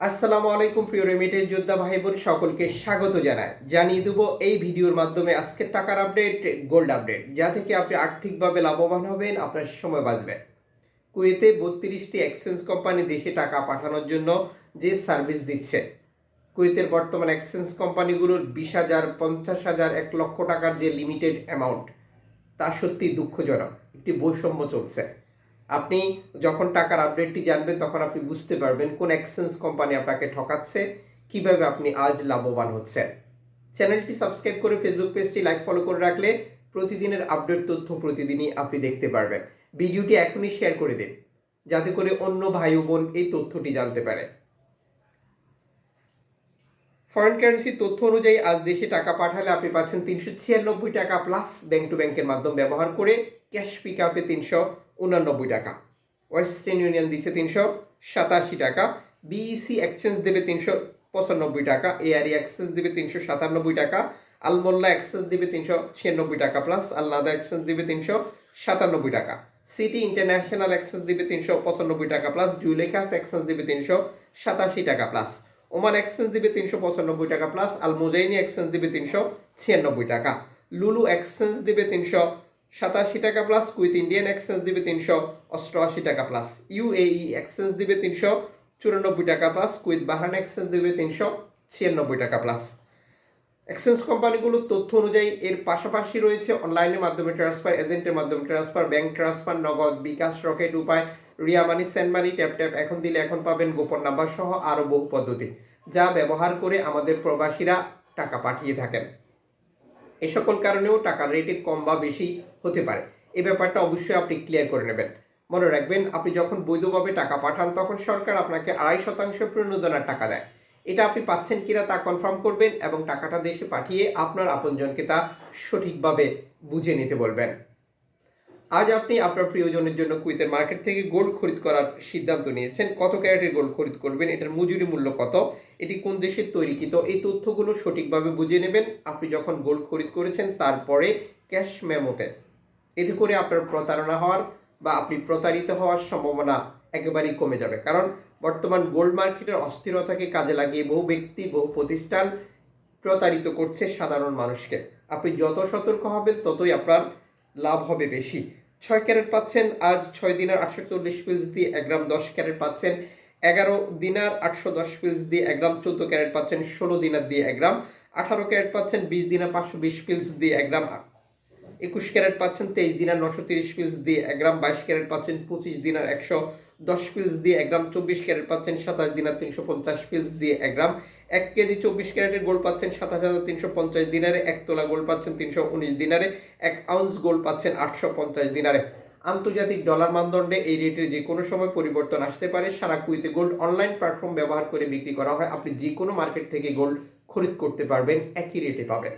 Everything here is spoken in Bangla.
আসসালামু আলাইকুম প্রিয় রেমিটেন্স যোদ্ধা ভাই বোন সকলকে স্বাগত জানাই। জানিয়ে দেবো এই ভিডিওর মাধ্যমে আজকের টাকার আপডেট গোল্ড আপডেট যা থেকে আপনি আর্থিকভাবে লাভবান হবেন, আপনার সময় বাঁচবে। কুয়েতে বত্রিশটি এক্সচেঞ্জ কোম্পানি দেশে টাকা পাঠানোর জন্য যে সার্ভিস দিচ্ছে। কুয়েতের বর্তমান এক্সচেঞ্জ কোম্পানিগুলোর বিশ হাজার, পঞ্চাশ হাজার, এক লক্ষ টাকার যে লিমিটেড অ্যামাউন্ট তা সত্যি দুঃখজনক। একটি বৈষম্য চলছে। আপনি যখন টাকার আপডেটটি জানবেন, তখন আপনি বুঝতে পারবেন কোন এক্সচেঞ্জ কোম্পানি আপনাকে ঠকাচ্ছে, কীভাবে আপনি আজ লাভবান হচ্ছেন। চ্যানেলটি সাবস্ক্রাইব করে ফেসবুক পেজটি লাইক ফলো করে রাখলে প্রতিদিনের আপডেট তথ্য প্রতিদিনই আপনি দেখতে পারবেন। ভিডিওটি এখনই শেয়ার করে দিন, যাতে করে অন্য ভাই বোন এই তথ্যটি জানতে পারে। ফরেন কারেন্সি তথ্য অনুযায়ী আজ দেশে টাকা পাঠালে আপনি পাচ্ছেন তিনশো ছিয়ানব্বই টাকা প্লাস ব্যাংক টু ব্যাংকের মাধ্যম ব্যবহার করে ক্যাশ পিক আপে তিনশো উনানব্বই টাকা। ওয়েস্টার্ন ইউনিয়ন দিচ্ছে তিনশো সাতাশি টাকা বিইসি এক্সচেঞ্জ দেবে তিনশো পঁচানব্বই টাকা এআরই এক্সচেঞ্জ দেবে তিনশো সাতানব্বই টাকা আলমোল্লা এক্সচেঞ্জ দেবে তিনশো ছিয়ানব্বই টাকা প্লাস আল্লাদা এক্সচেঞ্জ দেবে তিনশো সাতানব্বই টাকা। সিটি ইন্টারন্যাশনাল এক্সচেঞ্জ দেবে তিনশো পঁচানব্বই টাকা প্লাস জুলেখাস এক্সচেঞ্জ দেবে তিনশো সাতাশি টাকা প্লাস ওমান এক্সচেঞ্জ দিবে তিনশো পঁচানব্বই টাকা প্লাস আল মুজাইনি এক্সচেঞ্জ দিবে তিনশো ছিয়ানব্বই টাকা। লুলু এক্সচেঞ্জ দিবে তিনশো সাতাশি টাকা প্লাস কুইথ ইন্ডিয়ান এক্সচেঞ্জ দিবে তিনশো অষ্টআশি টাকা প্লাস ইউএই এক্সচেঞ্জ দিবে তিনশো চুরানব্বই টাকা প্লাস কুইথ বাহারান এক্সচেঞ্জ দিবে তিনশো ছিয়ানব্বই টাকা প্লাস এক্সচেঞ্জ কোম্পানিগুলোর তথ্য অনুযায়ী এর পাশাপাশি রয়েছে অনলাইনের মাধ্যমে ট্রান্সফার এজেন্টের মাধ্যমে transfer bank transfer Nagad, bKash Rocket Upay Ria money send money tap tap, এখন দিলে এখন পাবেন গোপন নাম্বার সহ আরও বহু পদ্ধতি, যা ব্যবহার করে আমাদের প্রবাসীরা টাকা পাঠিয়ে থাকেন। এ সকল কারণেও টাকার রেটে কম বা বেশি হতে পারে। এ ব্যাপারটা অবশ্যই আপনি ক্লিয়ার করে নেবেন। মনে রাখবেন, আপনি যখন বৈধভাবে টাকা পাঠান, তখন সরকার আপনাকে আড়াই শতাংশ প্রণোদনার টাকা দেয়। এটা আপনি পাচ্ছেন কিনা তা কনফার্ম করবেন এবং টাকাটা দেশে পাঠিয়ে আপনার আপনজনকে তা সঠিকভাবে বুঝে নিতে বলবেন। আজ আপনি আপনার প্রিয়জনের জন্য কুইতের মার্কেট থেকে গোল্ড খরিদ করার সিদ্ধান্ত নিয়েছেন। কত ক্যারেটের গোল্ড খরিদ করবেন? এটার মজুরি মূল্য কত? এটি কোন দেশের তৈরিকৃত এই তথ্যগুলো সঠিকভাবে বুঝে নেবেন। আপনি যখন গোল্ড খরিদ করেছেন, তারপরে ক্যাশ মেমোতে। এতে করে আপনার প্রতারণা হওয়ার বা আপনি প্রতারিত হওয়ার সম্ভাবনা একেবারেই কমে যাবে। কারণ বর্তমান গোল্ড মার্কেটের অস্থিরতাকে কাজে লাগিয়ে বহু ব্যক্তি, বহু প্রতিষ্ঠান প্রতারিত করছে সাধারণ মানুষকে। আপনি যত সতর্ক হবেন, ততই আপনার লাভ হবে বেশি। ছয় ক্যারেট পাচ্ছেন, আজ ছয় দিনের আটশো চল্লিশ পিলস দিয়ে এক গ্রাম দশ ক্যারেট পাচ্ছেন। এগারো দিনার আটশো দশ পিলস দিয়ে এক গ্রাম, চোদ্দ ক্যারেট পাচ্ছেন, ষোলো দিনার দিয়ে এক গ্রাম। আঠারো ক্যারেট পাচ্ছেন, বিশ দিনার পাঁচশো বিশ পিলস দিয়ে এক গ্রাম। একুশ ক্যারেট পাচ্ছেন, তেইশ দিনার নশো তিরিশ পিলস দিয়ে এক গ্রাম। বাইশ ক্যারেট পাচ্ছেন, পঁচিশ দিনার একশো দশ পিলস দিয়ে এক গ্রাম। চব্বিশ ক্যারেট পাচ্ছেন, সাতাশ দিনার তিনশো পঞ্চাশ পিলস দিয়ে এক গ্রাম। এক কেজি চব্বিশ ক্যারেটের গোল্ড পাচ্ছেন সাতাশ হাজার তিনশো পঞ্চাশ দিনারে, এক তোলা গোল্ড পাচ্ছেন তিনশো উনিশ দিনারে, এক আউন্স গোল্ড পাচ্ছেন আটশো পঞ্চাশ দিনারে। আন্তর্জাতিক ডলার মানদণ্ডে এই রেটের যে কোনো সময় পরিবর্তন আসতে পারে। সারা কুইতে গোল্ড অনলাইন প্ল্যাটফর্ম ব্যবহার করে বিক্রি করা হয়। আপনি যে কোনো মার্কেট থেকে গোল্ড খরিদ করতে পারবেন, একই রেটে পাবেন।